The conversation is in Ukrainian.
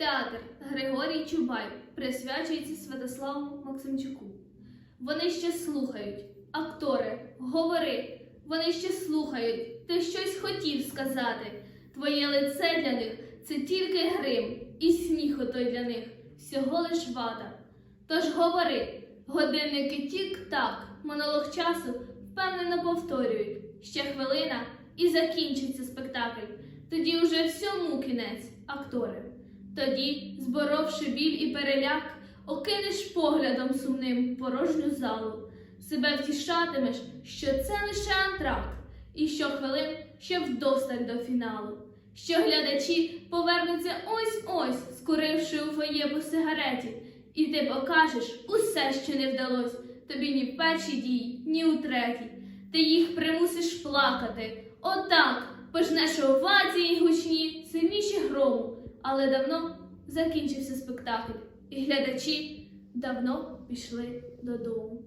Театр Григорій Чубай присвячується Святославу Максимчуку. Вони ще слухають. Актори, говори, вони ще слухають. Ти щось хотів сказати. Твоє лице для них це тільки грим, і сміх отой для них всього лиш вада. Тож говори, годинники тік-так, монолог часу впевнено повторюють. Ще хвилина і закінчиться спектакль. Тоді уже всьому кінець, актори. Тоді, зборовши біль і переляк, окинеш поглядом сумним порожню залу. Себе втішатимеш, що це лише антракт, і щохвилин ще вдосталь до фіналу. Що глядачі повернуться ось-ось, скуривши у фоє сигареті, і ти покажеш усе, що не вдалось тобі ні в першій дії, ні у третій. Ти їх примусиш плакати. Отак пожнеш овації гучні. Але давно закінчився спектакль, і глядачі давно пішли додому.